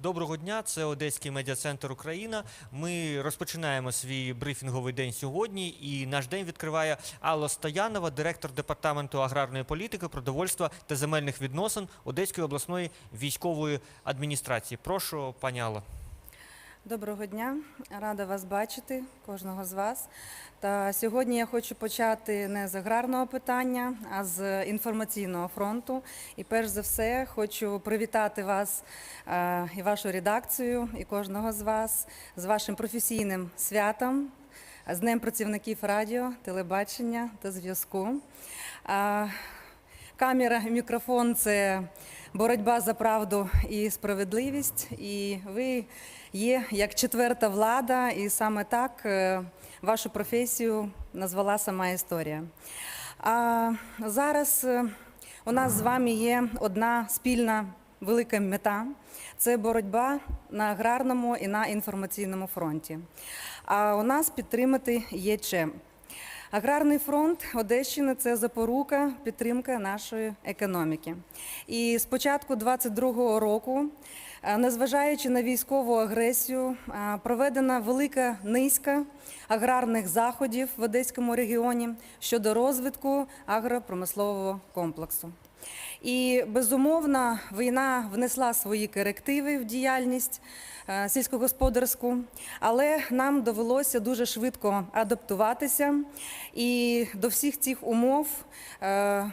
Доброго дня, це Одеський медіа-центр Україна. Ми розпочинаємо свій брифінговий день сьогодні. І наш день відкриває Алла Стоянова, директор департаменту аграрної політики, продовольства та земельних відносин Одеської обласної військової адміністрації. Прошу, пані Алло. Доброго дня, рада вас бачити, кожного з вас. Та сьогодні я хочу почати не з аграрного питання, а з інформаційного фронту. І перш за все хочу привітати вас е, і вашу редакцію, і кожного з вас з вашим професійним святом, з Днем працівників радіо, телебачення та зв'язку. Е, Камера і мікрофон це боротьба за правду і справедливість. І ви є як четверта влада, і саме так е, вашу професію назвала сама історія. А зараз е, у нас з вами є одна спільна велика мета це боротьба на аграрному і на інформаційному фронті. А у нас підтримати є чим. Аграрний фронт Одещини це запорука підтримка нашої економіки. І з початку 2022 року, е, незважаючи на військову агресію, е, проведена велика низка аграрних заходів в Одеському регіоні щодо розвитку агропромислового комплексу. І безумовно, війна внесла свої корективи в діяльність е, сільськогосподарську, але нам довелося дуже швидко адаптуватися. І до всіх цих умов е,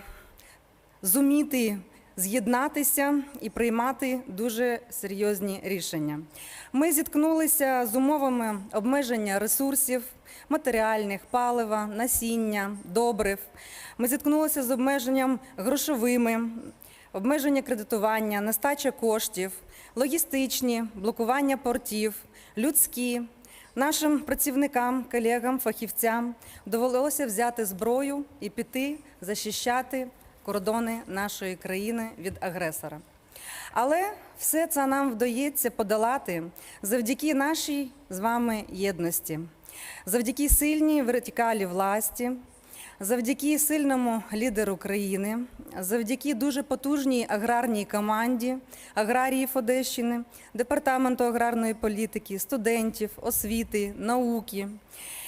зуміти з'єднатися і приймати дуже серйозні рішення. Ми зіткнулися з умовами обмеження ресурсів, матеріальних, палива, насіння, добрив. Ми зіткнулися з обмеженням грошовими, обмеження кредитування, нестача коштів, логістичні, блокування портів, людські. Нашим працівникам, колегам, фахівцям довелося взяти зброю і піти захищати кордони нашої країни від агресора. Але все це нам вдається подолати завдяки нашій з вами єдності, завдяки сильній вертикалі власті, завдяки сильному лідеру країни, завдяки дуже потужній аграрній команді аграріїв Одещини, департаменту аграрної політики, студентів, освіти, науки.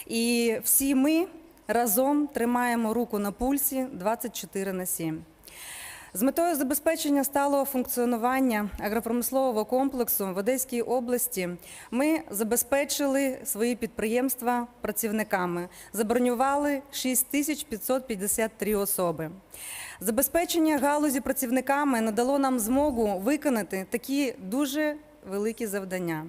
І всі ми разом тримаємо руку на пульсі 24 на 7. З метою забезпечення сталого функціонування агропромислового комплексу в Одеській області ми забезпечили свої підприємства працівниками, забронювали 6553 особи. Забезпечення галузі працівниками надало нам змогу виконати такі дуже великі завдання.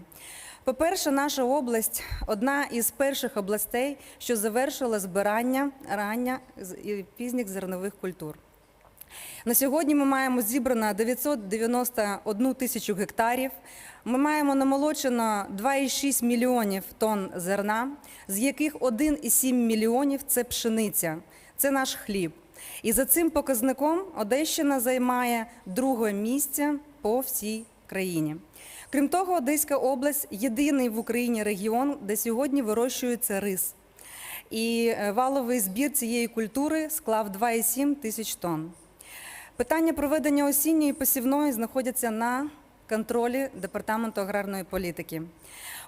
По-перше, наша область одна із перших областей, що завершила збирання рання і пізніх зернових культур. На сьогодні ми маємо зібрано 991 тисячу гектарів. Ми маємо намолочено 2,6 мільйонів тонн зерна, з яких 1,7 мільйонів це пшениця, це наш хліб. І за цим показником Одещина займає друге місце по всій країні. Крім того, Одеська область єдиний в Україні регіон, де сьогодні вирощується рис. І е, валовий збір цієї культури склав 2,7 тисяч тонн. Питання проведення осінньої посівної знаходяться на контролі Департаменту аграрної політики.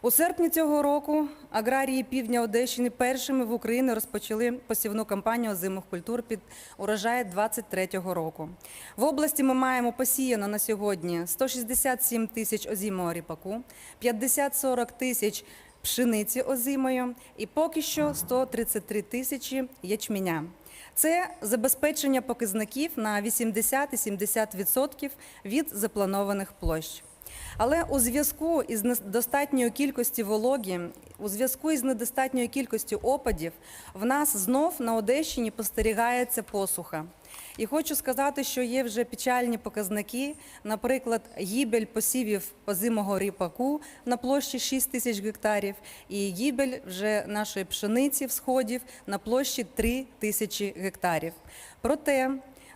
У серпні цього року аграрії півдня Одещини першими в Україні розпочали посівну кампанію озимих культур під урожай 23-го року. В області ми маємо посіяно на сьогодні 167 тисяч озимого ріпаку, 50-40 тисяч пшениці озимою і поки що 133 тисячі ячменя. Це забезпечення показників на 80 і 70% від запланованих площ. Але у зв'язку із недостатньою кількістю вологі, у зв'язку із недостатньою кількістю опадів, в нас знов на Одещині спостерігається посуха. І хочу сказати, що є вже печальні показники, наприклад, гібель посівів озимого ріпаку на площі 6 тисяч гектарів, і гібель вже нашої пшениці всходів на площі 3 тисячі гектарів. Проте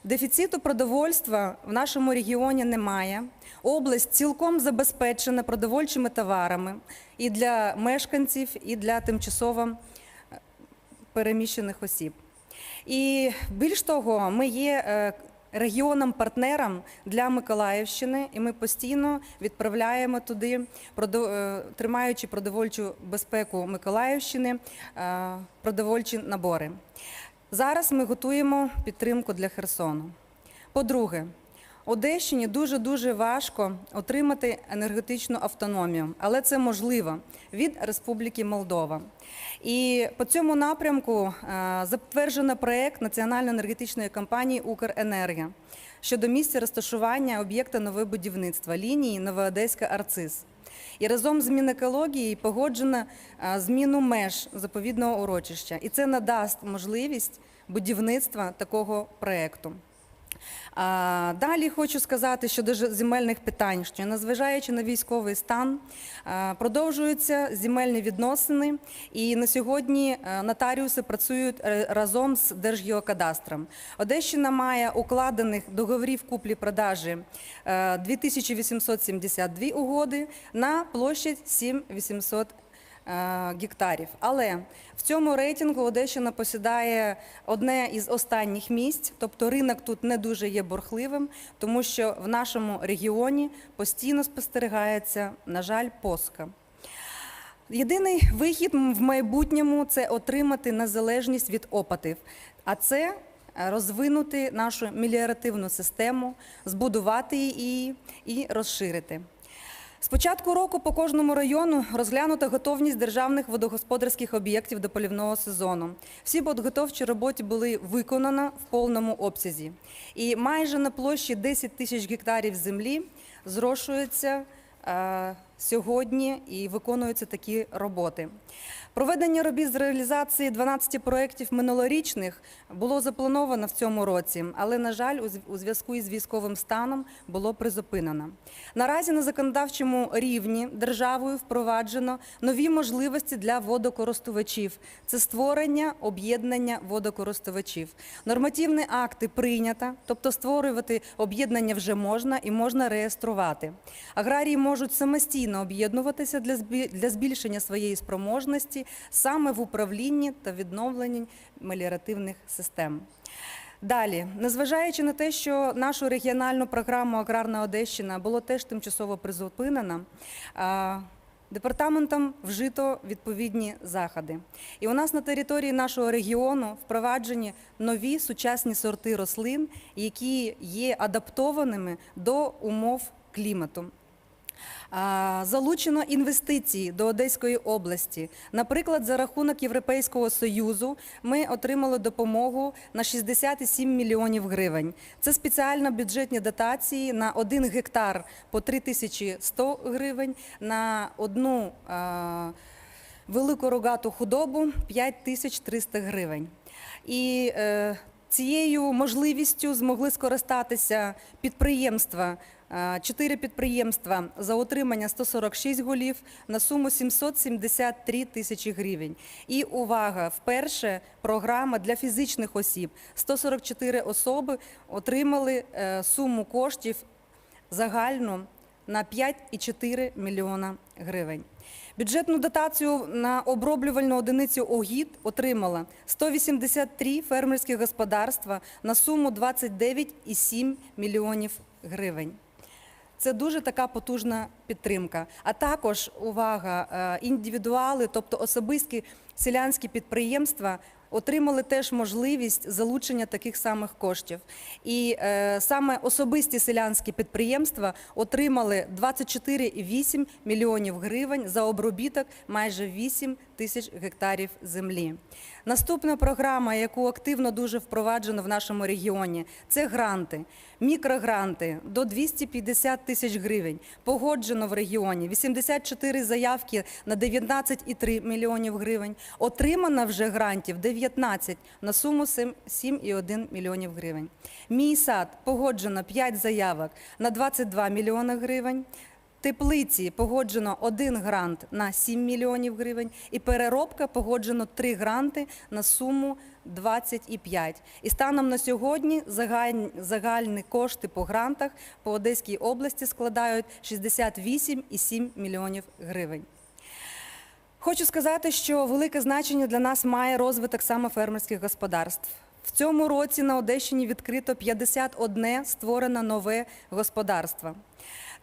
Дефіциту продовольства в нашому регіоні немає. Область цілком забезпечена продовольчими товарами і для мешканців, і для тимчасово переміщених осіб. І більш того, ми є е, регіонам-партнерам для Миколаївщини, і ми постійно відправляємо туди, е, тримаючи продовольчу безпеку Миколаївщини, е, продовольчі набори. Зараз ми готуємо підтримку для Херсону. По-друге, Одещині дуже дуже важко отримати енергетичну автономію, але це можливо від Республіки Молдова. І по цьому напрямку е, затверджено проект Національної енергетичної компанії Укренергія щодо місця розташування об'єкта нове будівництва лінії Новоодеська Арцис. І разом з Мінекологією погоджено е, зміну меж заповідного урочища. І це надасть можливість будівництва такого проекту. Далі хочу сказати щодо земельних питань, що незважаючи на військовий стан, продовжуються земельні відносини, і на сьогодні е, нотаріуси працюють е, разом з Держгеокадастром. Одещина має укладених договорів куплі-продажі е, 2872 угоди на площадь 7800 е, гектарів. Але в цьому рейтингу Одещина посідає одне із останніх місць, тобто ринок тут не дуже є борхливим, тому що в нашому регіоні постійно спостерігається, на жаль, поска. Єдиний вихід в майбутньому це отримати незалежність від опадів, а це е, розвинути нашу меліоративну систему, збудувати її і розширити. З початку року по кожному району розглянута готовність державних водогосподарських об'єктів до полівного сезону. Всі підготовчі роботи були виконані в повному обсязі. І майже на площі 10 тисяч гектарів землі зрошується е, сьогодні і виконуються такі роботи. Проведення робіт з реалізації 12 проєктів минулорічних було заплановано в цьому році, але, на жаль, у зв'язку із військовим станом було призупинено. Наразі на законодавчому рівні державою впроваджено нові можливості для водокористувачів. Це створення об'єднання водокористувачів. Нормативні акти прийнято, тобто створювати об'єднання вже можна і можна реєструвати. Аграрії можуть самостійно об'єднуватися для збільшення своєї спроможності саме в управлінні та відновленні меліоративних систем. Далі, незважаючи на те, що нашу регіональну програму Аграрна Одещина було теж тимчасово призупинено, а, департаментом вжито відповідні заходи. І у нас на території нашого регіону впроваджені нові сучасні сорти рослин, які є адаптованими до умов клімату. Залучено інвестиції до Одеської області. Наприклад, за рахунок Європейського союзу ми отримали допомогу на 67 мільйонів гривень. Це спеціально бюджетні дотації на 1 гектар по 3100 гривень, на одну велику рогату худобу 5300 гривень. І е, цією можливістю змогли скористатися підприємства. е, Чотири підприємства за отримання 146 голів на суму 773 тисячі гривень. І увага, вперше програма для фізичних осіб. 144 особи отримали е, суму коштів загальну на 5,4 мільйона гривень. Бюджетну дотацію на оброблювальну одиницю огід отримала 183 фермерські господарства на суму 29,7 мільйонів гривень. Це дуже така потужна підтримка. А також увага, е, індивідуали, тобто особисті селянські підприємства, отримали теж можливість залучення таких самих коштів. І е, саме особисті селянські підприємства отримали 24,8 мільйонів гривень за обробіток майже 8 тисяч гектарів землі. Наступна програма, яку активно дуже впроваджено в нашому регіоні, це гранти, мікрогранти до 250 тисяч гривень. Погоджено в регіоні 84 заявки на 19,3 мільйонів гривень. Отримано вже грантів 19 на суму 7,1 мільйонів гривень. Мій сад погоджено 5 заявок на 22 мільйони гривень. Теплиці погоджено один грант на 7 мільйонів гривень, і переробка погоджено три гранти на суму 25. І станом на сьогодні загальні кошти по грантах по Одеській області складають 68,7 мільйонів гривень. Хочу сказати, що велике значення для нас має розвиток саме фермерських господарств. В цьому році на Одещині відкрито 51 створено нове господарство.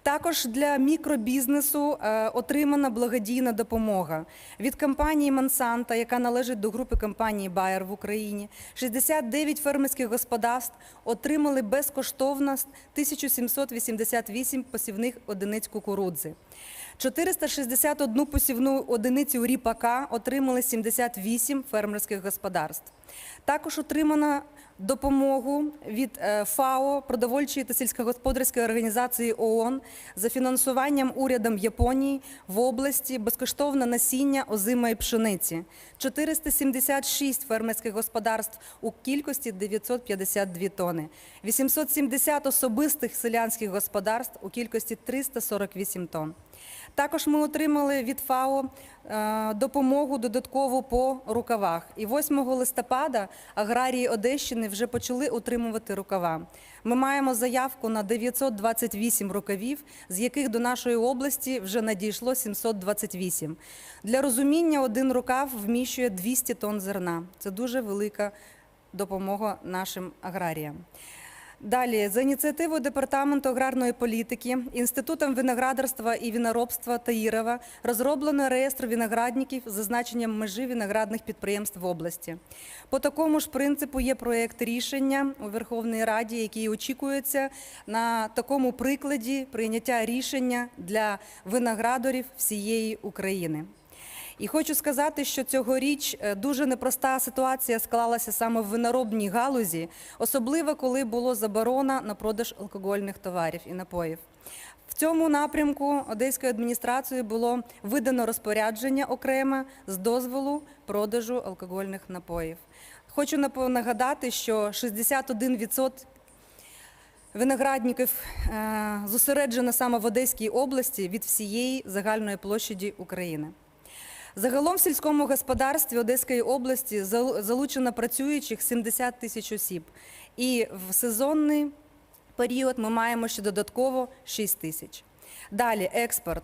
Також для мікробізнесу е, отримана благодійна допомога від компанії Монсанта, яка належить до групи компанії Bayer в Україні. 69 фермерських господарств отримали безкоштовно 1788 посівних одиниць кукурудзи. 461 посівну одиницю ріпака отримали 78 фермерських господарств. Також отримано допомогу від е, ФАО, продовольчої та сільськогосподарської організації ООН за фінансуванням урядом Японії в області безкоштовне насіння озимої пшениці. 476 фермерських господарств у кількості 952 тони. 870 особистих селянських господарств у кількості 348 тонн. Також ми отримали від ФАО е, допомогу додаткову по рукавах. І 8 листопада аграрії Одещини вже почали отримувати рукава. Ми маємо заявку на 928 рукавів, з яких до нашої області вже надійшло 728. Для розуміння, один рукав вміщує 200 тонн зерна. Це дуже велика допомога нашим аграріям. Далі, за ініціативою Департаменту аграрної політики, Інститутом виноградарства і виноробства Таїрова розроблено реєстр виноградників з зазначенням межі виноградних підприємств в області. По такому ж принципу є проєкт рішення у Верховній Раді, який очікується на такому прикладі прийняття рішення для виноградарів всієї України. І хочу сказати, що цьогоріч е, дуже непроста ситуація склалася саме в виноробній галузі, особливо коли було заборона на продаж алкогольних товарів і напоїв. В цьому напрямку Одеською адміністрацією було видано розпорядження окреме з дозволу продажу алкогольних напоїв. Хочу нагадати, що 61% виноградників е, зосереджено саме в Одеській області від всієї загальної площаді України. Загалом в сільському господарстві Одеської області зал- залучено працюючих 70 тисяч осіб. І в сезонний період ми маємо ще додатково 6 тисяч. Далі експорт.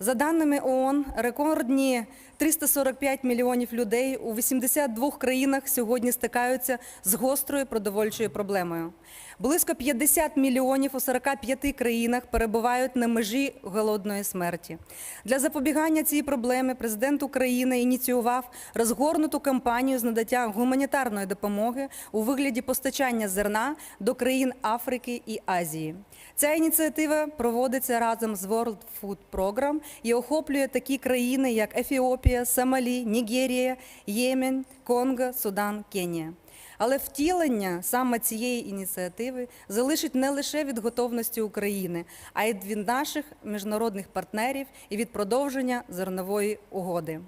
За даними ООН, рекордні 345 мільйонів людей у 82 країнах сьогодні стикаються з гострою продовольчою проблемою. Близько 50 мільйонів у 45 країнах перебувають на межі голодної смерті. Для запобігання цій проблеми президент України ініціював розгорнуту кампанію з надаття гуманітарної допомоги у вигляді постачання зерна до країн Африки і Азії. Ця ініціатива проводиться разом з World Food Program і охоплює такі країни, як Ефіопія, Сомалі, Нігерія, Ємен, Конго, Судан, Кенія. Але втілення саме цієї ініціативи залишить не лише від готовності України, а й від наших міжнародних партнерів і від продовження зернової угоди.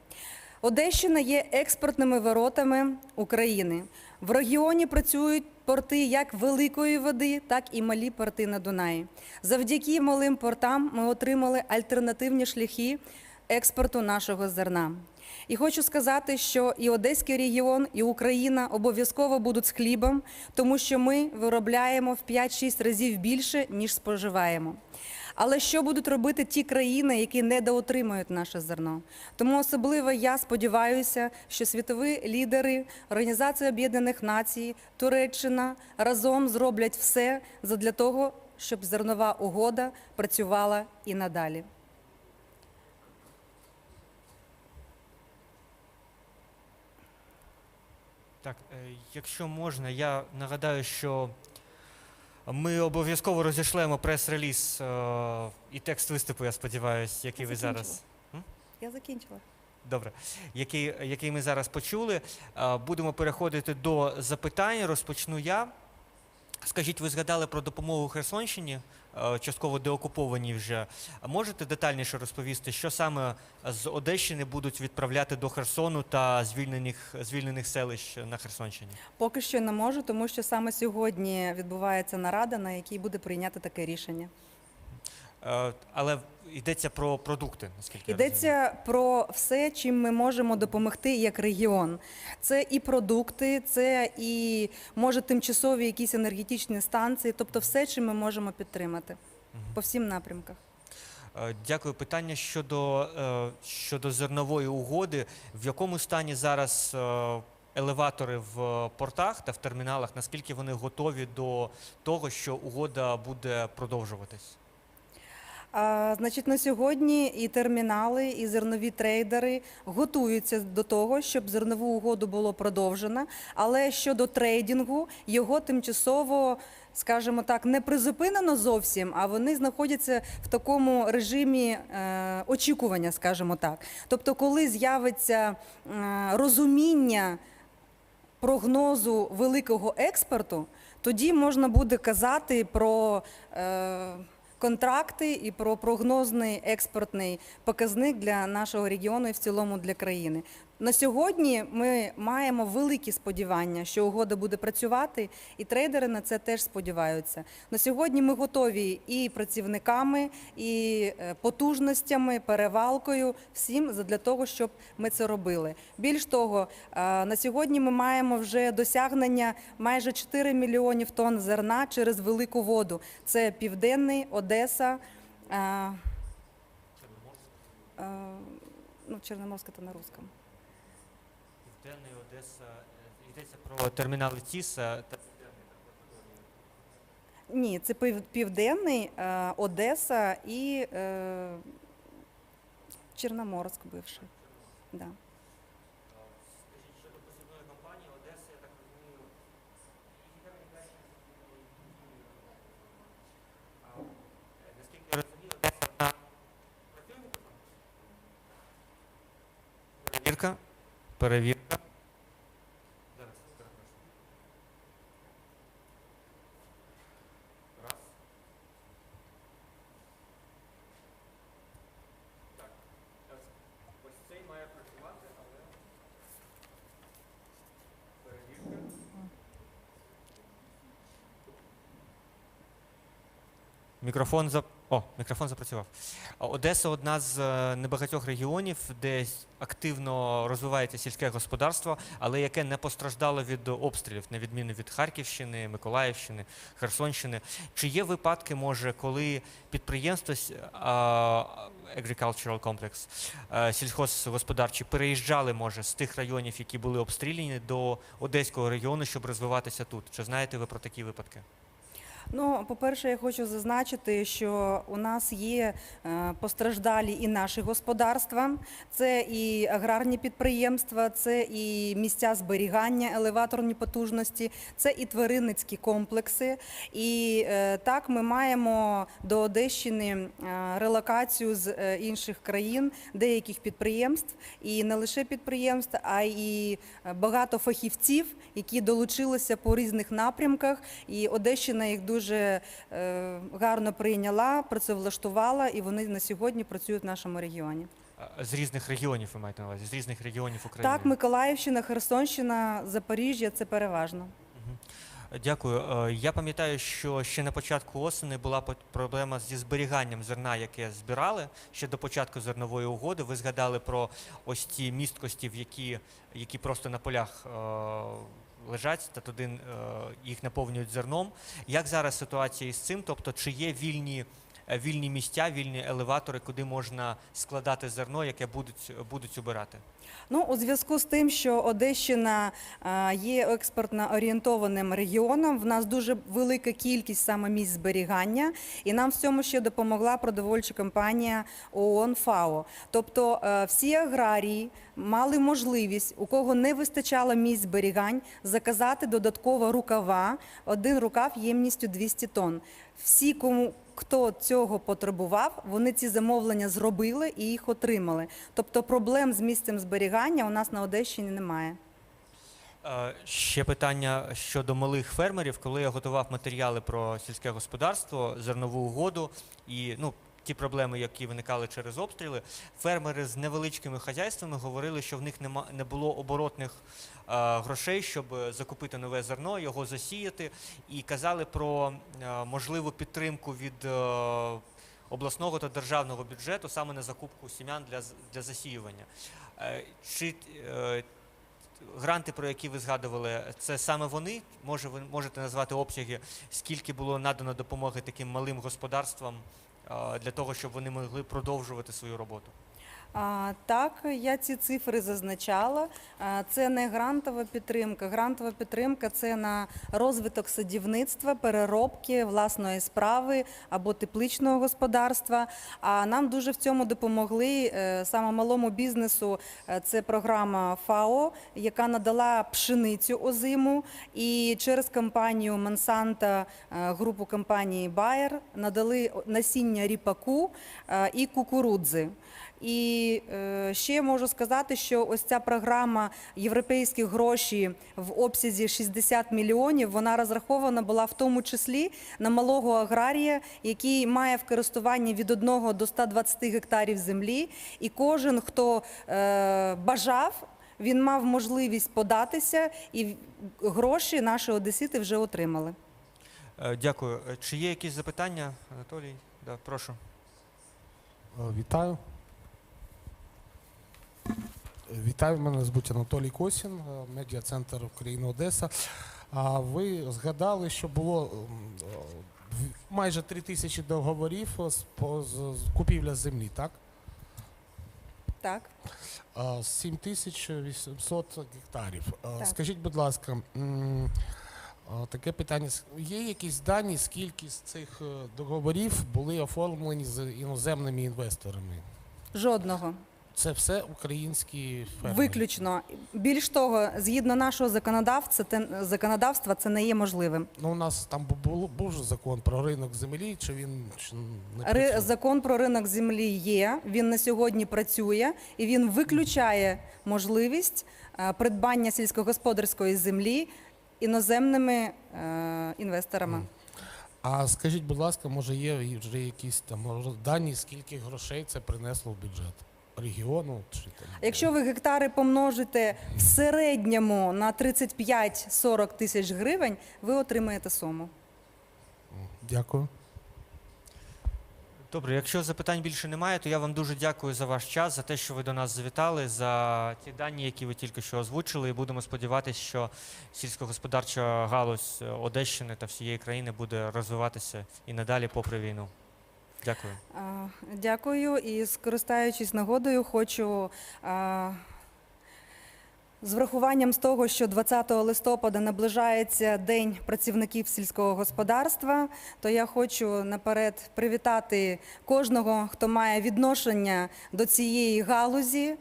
Одещина є експортними воротами України. В регіоні працюють порти як великої води, так і малі порти на Дунаї. Завдяки малим портам ми отримали альтернативні шляхи експорту нашого зерна. І хочу сказати, що і Одеський регіон, і Україна обов'язково будуть з хлібом, тому що ми виробляємо в 5-6 разів більше, ніж споживаємо. Але що будуть робити ті країни, які недоотримують наше зерно? Тому особливо я сподіваюся, що світові лідери Організації Об'єднаних Націй, Туреччина разом зроблять все для того, щоб зернова угода працювала і надалі. Так, е, якщо можна, я нагадаю, що ми обов'язково розішлемо прес-реліз е, і текст виступу, я сподіваюся, який ви зараз. Я закінчила. Добре, який, який ми зараз почули. Е, Будемо переходити до запитань. Розпочну я. Скажіть, ви згадали про допомогу Херсонщині, е, частково деокупованій вже. Можете детальніше розповісти, що саме з Одещини будуть відправляти до Херсону та звільнених, звільнених селищ на Херсонщині? Поки що не можу, тому що саме сьогодні відбувається нарада, на якій буде прийняти таке рішення. Е, Але йдеться про продукти, наскільки я розумію. Йдеться про все, чим ми можемо допомогти як регіон. Це і продукти, це і може тимчасові якісь енергетичні станції, тобто все, чим ми можемо підтримати по всім напрямках. Е, Дякую. Питання щодо, е, щодо зернової угоди. В якому стані зараз е, елеватори в портах та в терміналах, наскільки вони готові до того, що угода буде продовжуватись? Значить, на сьогодні і термінали, і зернові трейдери готуються до того, щоб зернову угоду було продовжено. Але щодо трейдингу, його тимчасово, скажімо так, не призупинено зовсім, а вони знаходяться в такому режимі е, очікування, скажімо так. Тобто, коли з'явиться е, розуміння прогнозу великого експорту, тоді можна буде казати про е, контракти і про прогнозний експортний показник для нашого регіону і в цілому для країни. На сьогодні ми маємо великі сподівання, що угода буде працювати, і трейдери на це теж сподіваються. На сьогодні ми готові і працівниками, і е, потужностями, перевалкою, всім для того, щоб ми це робили. Більш того, е, на сьогодні ми маємо вже досягнення майже 4 мільйонів тонн зерна через велику воду. Це Південний, Одеса. е, е, Ну, Чорноморська та на русском. Південний Одеса йдеться про термінали Тіса та Ні, це пів- Південний, е, Одеса і е, Чорноморськ бивший. Да. Скажіть, щодо позивної компанії Одеса, я так розумію, е, наскільки я розумію, Одеса вона працює? Перевірка. Перевірка. Зараз, перепрошую. Раз. Так. Ось, ось цей має працювати, але перевірка. Мікрофон за о, мікрофон запрацював. Одеса одна з е, небагатьох регіонів, де активно розвивається сільське господарство, але яке не постраждало від обстрілів, на відміну від Харківщини, Миколаївщини, Херсонщини. Чи є випадки, може, коли підприємство agricultural complex, е, сільхозгосподарчі переїжджали, може, з тих районів, які були обстріляні, до Одеського регіону, щоб розвиватися тут? Чи знаєте ви про такі випадки? Ну, по-перше, я хочу зазначити, що у нас є е, постраждалі і наші господарства, це і аграрні підприємства, це і місця зберігання, елеваторні потужності, це і тваринницькі комплекси. І е, так ми маємо до Одещини е, релокацію з інших країн, деяких підприємств, і не лише підприємств, а й багато фахівців, які долучилися по різних напрямках. І Одещина їх дуже е, гарно прийняла, працевлаштувала, і вони на сьогодні працюють в нашому регіоні. З різних регіонів ви маєте на увазі, з різних регіонів України. Так, Миколаївщина, Херсонщина, Запоріжжя це переважно. Дякую. Е, Я пам'ятаю, що ще на початку осені була проблема зі зберіганням зерна, яке збирали ще до початку зернової угоди. Ви згадали про ось ті місткості, які, які просто на полях е, лежать, та туди е, їх наповнюють зерном. Як зараз ситуація із цим? Тобто, чи є вільні, вільні місця, вільні елеватори, куди можна складати зерно, яке будуть, будуть убирати? Ну, у зв'язку з тим, що Одещина е, є експортно орієнтованим регіоном, в нас дуже велика кількість саме місць зберігання, і нам в цьому ще допомогла продовольча компанія ООН ФАО. Тобто е, всі аграрії мали можливість, у кого не вистачало місць зберігань, заказати додатково рукава. Один рукав ємністю 200 тонн. Всі, кому хто цього потребував, вони ці замовлення зробили і їх отримали. Тобто проблем з місцем зберігання у нас на Одещині немає. Е, Ще питання щодо малих фермерів. Коли я готував матеріали про сільське господарство, зернову угоду і ну, ті проблеми, які виникали через обстріли, фермери з невеличкими хазяйствами говорили, що в них нема, не було оборотних е, грошей, щоб е, закупити нове зерно, його засіяти, і казали про е, можливу підтримку від е, обласного та державного бюджету саме на закупку сім'ян для, для засіювання. Е, Чи е, гранти, про які ви згадували, це саме вони? Може, ви можете назвати обсяги, скільки було надано допомоги таким малим господарствам для того, щоб вони могли продовжувати свою роботу? Так, я ці цифри зазначала. Це не грантова підтримка. Грантова підтримка це на розвиток садівництва, переробки власної справи або тепличного господарства. А нам дуже в цьому допомогли е, саме малому бізнесу. Е, Це програма ФАО, яка надала пшеницю озиму, і через компанію Монсанта, е, групу компанії Bayer надали насіння ріпаку і кукурудзи. І е, ще можу сказати, що ось ця програма європейські гроші в обсязі 60 мільйонів, вона розрахована була в тому числі на малого аграрія, який має в користуванні від 1 до 120 гектарів землі. І кожен, хто е, бажав, він мав можливість податися, і гроші наші одесити вже отримали. Е, Дякую. Чи є якісь запитання, Анатолій? Да, прошу. Вітаю. Вітаю, мене звуть Анатолій Косін, е, медіа-центр Україна Одеса. А ви згадали, що було е, майже три тисячі договорів е, з, купівля землі, так? Так. А, 7800 гектарів. Так. Скажіть, будь ласка, таке питання. Є якісь дані, скільки з цих договорів були оформлені з іноземними інвесторами? Жодного. Це все українські фермери? Виключно. Більш того, згідно нашого законодавця, те- законодавства, це не є можливим. Ну, у нас там бу- було, був же закон про ринок землі, чи він чи не працює? Закон про ринок землі є. Він на сьогодні працює і він виключає можливість е, придбання сільськогосподарської землі іноземними е, інвесторами. А скажіть, будь ласка, може є вже якісь там дані, скільки грошей це принесло в бюджет регіону? Чи там Якщо ви гектари помножите в середньому на 35-40 тисяч гривень, ви отримаєте суму. Дякую. Добре, якщо запитань більше немає, то я вам дуже дякую за ваш час, за те, що ви до нас завітали, за ті дані, які ви тільки що озвучили. І будемо сподіватися, що сільськогосподарча галузь Одещини та всієї країни буде розвиватися і надалі попри війну. Дякую. Дякую. І скористаючись нагодою, хочу а, з врахуванням з того, що 20 листопада наближається День працівників сільського господарства, то я хочу наперед привітати кожного, хто має відношення до цієї галузі.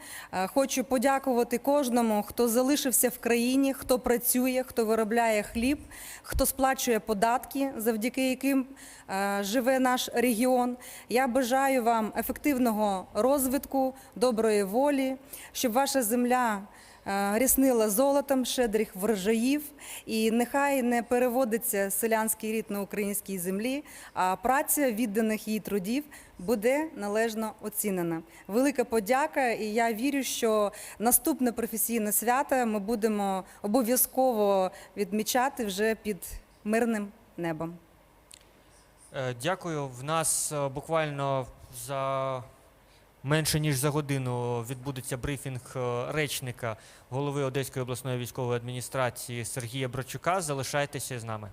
Хочу подякувати кожному, хто залишився в країні, хто працює, хто виробляє хліб, хто сплачує податки, завдяки яким е, живе наш регіон. Я бажаю вам ефективного розвитку, доброї волі, щоб ваша земля е, ряснила золотом, щедрих врожаїв, і нехай не переводиться селянський рід на українській землі, а праця відданих їй трудів буде належно оцінена. Велика подяка, і я вірю, що наступне професійне свято ми будемо обов'язково відмічати вже під мирним небом. Е, Дякую. В нас е, буквально за менше ніж за годину відбудеться брифінг е, речника голови Одеської обласної військової адміністрації Сергія Брачука. Залишайтеся з нами.